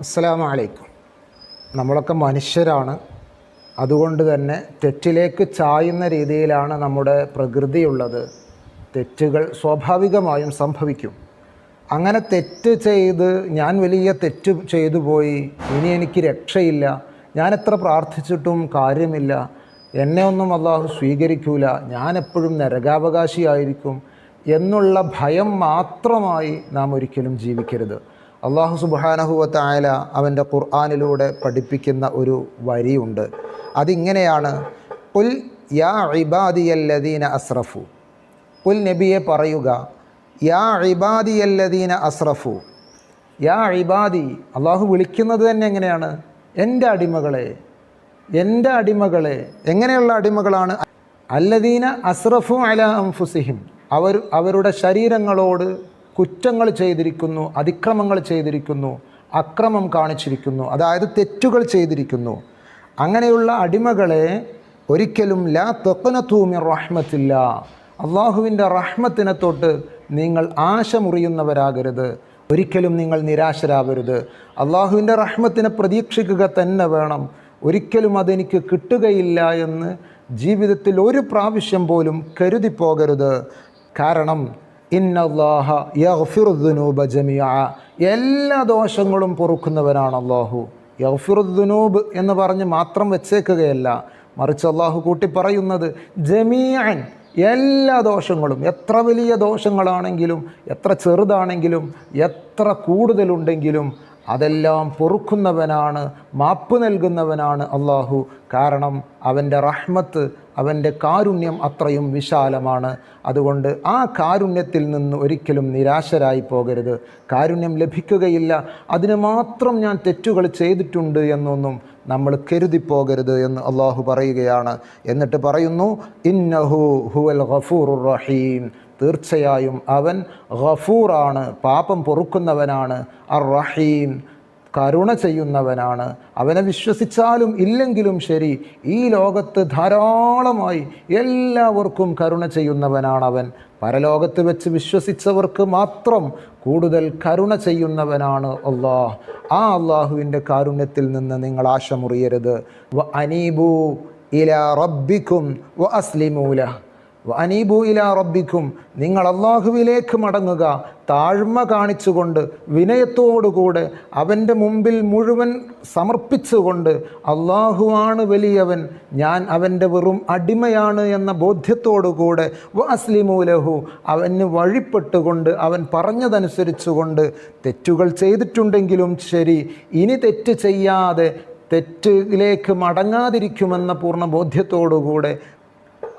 അസ്സലാമു അലൈക്കും നമ്മളൊക്കെ മനുഷ്യരാണ്. അതുകൊണ്ട് തന്നെ തെറ്റിലേക്ക് ചായുന്ന രീതിയിലാണ് നമ്മുടെ പ്രകൃതിയുള്ളത്. തെറ്റുകൾ സ്വാഭാവികമായും സംഭവിക്കും. അങ്ങനെ തെറ്റ് ചെയ്ത് ഞാൻ വലിയ തെറ്റ് ചെയ്തു പോയി ഇനി എനിക്ക് രക്ഷയില്ല ഞാൻ എത്ര പ്രാർത്ഥിച്ചിട്ടും കാര്യമില്ല എന്നെ ഒന്നും അള്ളാഹു സ്വീകരിക്കൂല ഞാൻ എപ്പോഴും നരകാവകാശിയായിരിക്കും എന്നുള്ള ഭയം മാത്രമായി നാം ഒരിക്കലും ജീവിക്കരുത്. അള്ളാഹു സുബാനഹുവത്ത ആയാല അവന്റെ ഖുർആാനിലൂടെ പഠിപ്പിക്കുന്ന ഒരു വരിയുണ്ട്. അതിങ്ങനെയാണ് പുൽ യാ ഇബാദിയല്ലദീന അസ്രഫു പുൽ നബിയെ പറയുക യാ ഇബാദിയല്ലദീന അസ്രഫു യാ ഇബാദി അള്ളാഹു വിളിക്കുന്നത് തന്നെ എങ്ങനെയാണ്? എന്റെ അടിമകളെ എന്റെ അടിമകളെ. എങ്ങനെയുള്ള അടിമകളാണ്? അല്ലദീന അസ്രഫു അല അംഫുസിഹിം അവർ അവരുടെ ശരീരങ്ങളോട് കുറ്റങ്ങൾ ചെയ്തിരിക്കുന്നു അതിക്രമങ്ങൾ ചെയ്തിരിക്കുന്നു അക്രമം കാണിച്ചിരിക്കുന്നു അതായത് തെറ്റുകൾ ചെയ്തിരിക്കുന്നു. അങ്ങനെയുള്ള അടിമകളെ ഒരിക്കലും ലാ തൊക്കനത്തൂമി റഹ്മത്തില്ല. അള്ളാഹുവിന്റെ റഹ്മത്തിനെ തൊട്ട് നിങ്ങൾ ആശ മുറിയുന്നവരാകരുത് ഒരിക്കലും നിങ്ങൾ നിരാശരാവരുത് അള്ളാഹുവിന്റെ റഹ്മത്തിനെ പ്രതീക്ഷിക്കുക തന്നെ വേണം. ഒരിക്കലും അതെനിക്ക് കിട്ടുകയില്ല എന്ന് ജീവിതത്തിൽ ഒരു പ്രാവശ്യം പോലും കരുതി പോകരുത്. കാരണം ഇന്നല്ലാഹ യഗ്ഫിറുദ്ദുനൂബ ജമിയ എല്ലാ ദോഷങ്ങളും പൊറുക്കുന്നവനാണ് അള്ളാഹു യഹ്ഫിറുദ്ദുനൂബ് എന്ന് പറഞ്ഞ് മാത്രം വെച്ചേക്കുകയല്ല. മറിച്ച് അള്ളാഹു കൂട്ടി പറയുന്നത് ജമീഅൻ എല്ലാ ദോഷങ്ങളും എത്ര വലിയ ദോഷങ്ങളാണെങ്കിലും എത്ര ചെറുതാണെങ്കിലും എത്ര കൂടുതലുണ്ടെങ്കിലും അതെല്ലാം പൊറുക്കുന്നവനാണ് മാപ്പ് നൽകുന്നവനാണ് അള്ളാഹു കാരണം അവന്റെ റഹ്മത്ത് അവന്റെ കാരുണ്യം അത്രയും വിശാലമാണ്. അതുകൊണ്ട് ആ കാരുണ്യത്തിൽ നിന്ന് ഒരിക്കലും നിരാശരായി പോകരുത്. കാരുണ്യം ലഭിക്കുകയില്ല. അതിന് മാത്രം ഞാൻ തെറ്റുകൾ ചെയ്തിട്ടുണ്ട് എന്നൊന്നും നമ്മൾ കരുതിപ്പോകരുത് എന്ന് അള്ളാഹു പറയുകയാണ്. എന്നിട്ട് പറയുന്നു ഇന്നഹു ഹുവൽ ഗഫൂറുർ റഹീം. തീർച്ചയായും അവൻ ഗഫൂറാണ് പാപം പൊറുക്കുന്നവനാണ്. അർ റഹീം. കരുണ ചെയ്യുന്നവനാണ്. അവനെ വിശ്വസിച്ചാലും ഇല്ലെങ്കിലും ശരി ഈ ലോകത്ത് ധാരാളമായി എല്ലാവർക്കും കരുണ ചെയ്യുന്നവനാണ് അവൻ. പരലോകത്ത് വെച്ച് വിശ്വസിച്ചവർക്ക് മാത്രം കൂടുതൽ കരുണ ചെയ്യുന്നവനാണ് അള്ളാഹ്. ആ അള്ളാഹുവിന്റെ കാരുണ്യത്തിൽ നിന്ന് നിങ്ങൾ ആശ മുറിയരുത് വ അനീബു ഇല റബ്ബിക്കും അസ്ലിമൂല അനീബു ഇല റബ്ബിക്കും നിങ്ങൾ അള്ളാഹുവിലേക്ക് മടങ്ങുക. താഴ്മ കാണിച്ചുകൊണ്ട് വിനയത്തോടുകൂടെ അവന്റെ മുമ്പിൽ മുഴുവൻ സമർപ്പിച്ചുകൊണ്ട് അള്ളാഹുവാണ് വലിയവൻ ഞാൻ അവന്റെ വെറും അടിമയാണ് എന്ന ബോധ്യത്തോടുകൂടെ വസ്ലിമൂലഹു അവന് വഴിപ്പെട്ടുകൊണ്ട് അവൻ പറഞ്ഞതനുസരിച്ചുകൊണ്ട് തെറ്റുകൾ ചെയ്തിട്ടുണ്ടെങ്കിലും ശരി ഇനി തെറ്റ് ചെയ്യാതെ തെറ്റിലേക്ക് മടങ്ങാതിരിക്കുമെന്ന പൂർണ ബോധ്യത്തോടുകൂടെ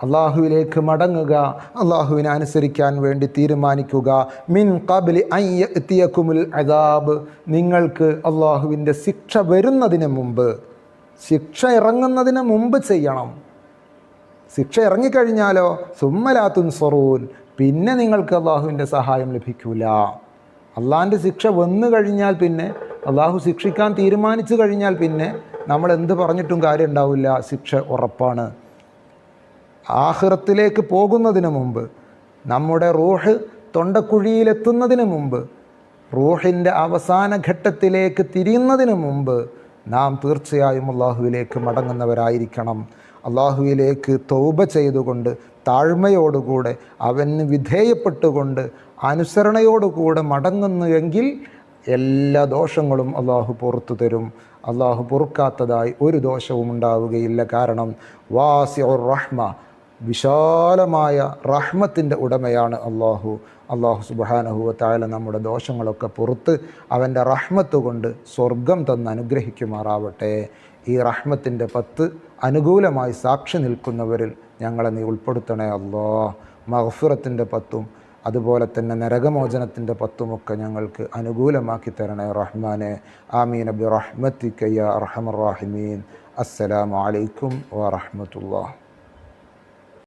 അള്ളാഹുവിലേക്ക് മടങ്ങുക അള്ളാഹുവിനെ അനുസരിക്കാൻ വേണ്ടി തീരുമാനിക്കുക. മിൻ കബിലി അയ്യത്തിയക്കുമുൽ അദാബ്. നിങ്ങൾക്ക് അള്ളാഹുവിന്റെ ശിക്ഷ വരുന്നതിന് മുമ്പ് ശിക്ഷ ഇറങ്ങുന്നതിന് മുമ്പ് ചെയ്യണം. ശിക്ഷ ഇറങ്ങിക്കഴിഞ്ഞാലോ സുമ്മലാത്തുൻ സൊറൂൻ പിന്നെ നിങ്ങൾക്ക് അള്ളാഹുവിന്റെ സഹായം ലഭിക്കൂല. അള്ളാഹിന്റെ ശിക്ഷ വന്നു കഴിഞ്ഞാൽ പിന്നെ അള്ളാഹു ശിക്ഷിക്കാൻ തീരുമാനിച്ചു കഴിഞ്ഞാൽ പിന്നെ നമ്മൾ എന്ത് പറഞ്ഞിട്ടും കാര്യം ഉണ്ടാവില്ല ശിക്ഷ ഉറപ്പാണ്. ആഹ്റത്തിലേക്ക് പോകുന്നതിന് മുമ്പ് നമ്മുടെ റൂഹ് തൊണ്ടക്കുഴിയിലെത്തുന്നതിന് മുമ്പ് റൂഹിന്റെ അവസാന ഘട്ടത്തിലേക്ക് തിരിയുന്നതിന് മുമ്പ് നാം തീർച്ചയായും അള്ളാഹുവിലേക്ക് മടങ്ങുന്നവരായിരിക്കണം. അള്ളാഹുവിലേക്ക് തൗബ ചെയ്തുകൊണ്ട് താഴ്മയോടുകൂടെ അവന് വിധേയപ്പെട്ടുകൊണ്ട് അനുസരണയോടുകൂടെ മടങ്ങുന്നുവെങ്കിൽ എല്ലാ ദോഷങ്ങളും അള്ളാഹു പുറത്തു തരും. അള്ളാഹു പൊറുക്കാത്തതായി ഒരു ദോഷവും ഉണ്ടാവുകയില്ല. കാരണം വാസിഉർ റഹ്മ വിശാലമായ റഹ്മത്തിന്റെ ഉടമയാണ് അള്ളാഹു. അള്ളാഹു സുബാനഹുവത്തായ നമ്മുടെ ദോഷങ്ങളൊക്കെ പുറത്ത് അവന്റെ റഹ്മത്ത് കൊണ്ട് സ്വർഗം തന്ന് അനുഗ്രഹിക്കുമാറാവട്ടെ. ഈ റഹ്മത്തിന്റെ പത്ത് അനുകൂലമായി സാക്ഷി നിൽക്കുന്നവരിൽ ഞങ്ങളെ നീ ഉൾപ്പെടുത്തണേ അള്ളാ. മഹഫിറത്തിന്റെ പത്തും അതുപോലെ തന്നെ നരകമോചനത്തിന്റെ പത്തുമൊക്കെ ഞങ്ങൾക്ക് അനുകൂലമാക്കി തരണേ റഹ്മാനെ. ആമീൻ അബി റഹ്മത്തിക്കയ്യ അർഹമർ റാഹിമീൻ. അസ്സലാമു അലൈക്കും വറഹമത്തുള്ള